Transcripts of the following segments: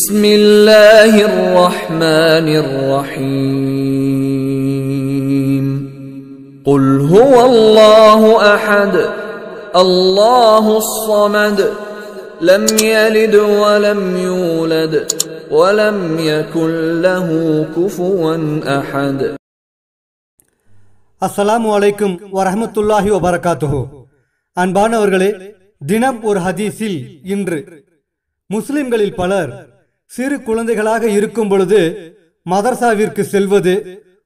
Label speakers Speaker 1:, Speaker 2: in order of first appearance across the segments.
Speaker 1: بسم الله الرحمن الرحيم قل هو الله احد الله الصمد لم يلد ولم يولد ولم يكن له كفوا احد
Speaker 2: அஸ்ஸலாமு அலைக்கும் வரஹ்மத்துல்லாஹி வபரகாத்துஹு அன்பானவர்களே தினம் ஒரு ஹதீஸில் இன்று முஸ்லிம்களில் பலர் சிறு குழந்தைகளாக இருக்கும் பொழுது மதர்சாவிற்கு செல்வது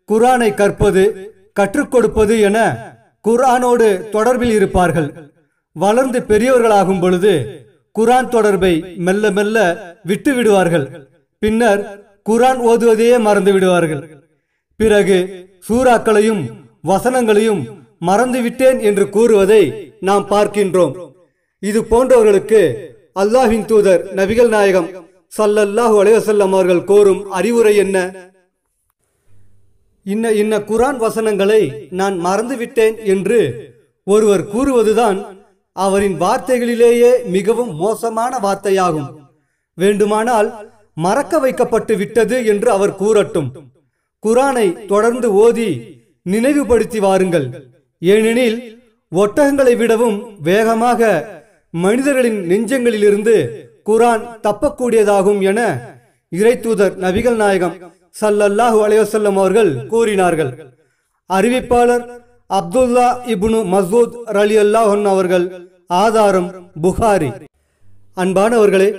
Speaker 2: குரானை கற்பது கற்றுக் கொடுப்பது என குரானோடு தொடர்பில் இருப்பார்கள். வளர்ந்து பெரியவர்களாகும் பொழுது குரான் தொடர்பை மெல்ல மெல்ல விட்டு விடுவார்கள். பின்னர் குரான் ஓதுவதையே மறந்து விடுவார்கள். பிறகு சூறாக்களையும் வசனங்களையும் மறந்துவிட்டேன் என்று கூறுவதை நாம் பார்க்கின்றோம். இது போன்றவர்களுக்கு அல்லாஹின் தூதர் நபிகள் நாயகம் சல்லல்லாஹு அலைஹி அவர்கள் கோரும் அறிவுரை என்ன? இன்ன இன்ன குரான் வசனங்களை நான் மறந்துவிட்டேன் என்று ஒருவர் கூறுவதுதான் அவரின் வார்த்தைகளிலேயே மிகவும் மோசமான வார்த்தையாகும். வேண்டுமானால் மறக்க வைக்கப்பட்டு விட்டது என்று அவர் கூறட்டும். குரானை தொடர்ந்து ஓதி நினைவுபடுத்தி வாருங்கள். ஏனெனில் ஒட்டகங்களை விடவும் வேகமாக மனிதர்களின் நெஞ்சங்களிலிருந்து குரான் தப்பக்கூடியதாகும் என இறைத்தூதர் நபிகள் நாயகம் சல்லல்லாஹு அலைஹி அவர்கள் கூறினார்கள். அறிவிப்பாளர் அப்துல்லா இப்னு மசூத் ரலி அல்லாஹன் அவர்கள் ஆதாரம் புகாரி. அன்பானவர்களே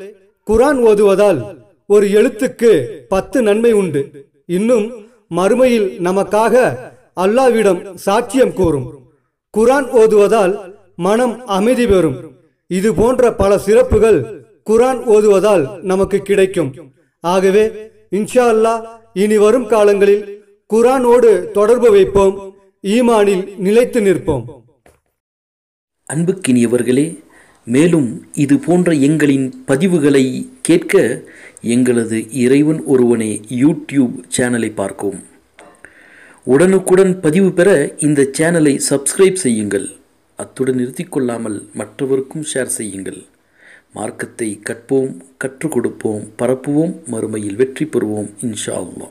Speaker 2: குரான் ஓதுவதால் ஒரு எழுத்துக்கு பத்து நன்மை உண்டு. இன்னும் மறுமையில் நமக்காக அல்லாவிடம் சாட்சியம் கூறும். குரான் ஓதுவதால் மனம் அமைதி பெறும். இது போன்ற பல சிறப்புகள் குரான் ஓதுவதால் நமக்கு கிடைக்கும். ஆகவே இன்ஷா அல்லாஹ் இனி வரும் காலங்களில் குரானோடு தொடர்பு வைப்போம் ஈமானில் நிலைத்து நிற்போம்.
Speaker 3: அன்புக்கினியவர்களே மேலும் இது போன்ற எங்களின் பதிவுகளை கேட்க எங்களது இறைவன் ஒருவனே யூடியூப் சேனலை பார்க்கவும். உடனுக்குடன் பதிவு பெற இந்த சேனலை சப்ஸ்கிரைப் செய்யுங்கள். அத்துடன் நிறுத்திக்கொள்ளாமல் மற்றவருக்கும் ஷேர் செய்யுங்கள். மார்க்கத்தை கற்போம் கற்றுக் கொடுப்போம் பரப்புவோம் மறுமையில் வெற்றி பெறுவோம் இன்ஷா அல்லா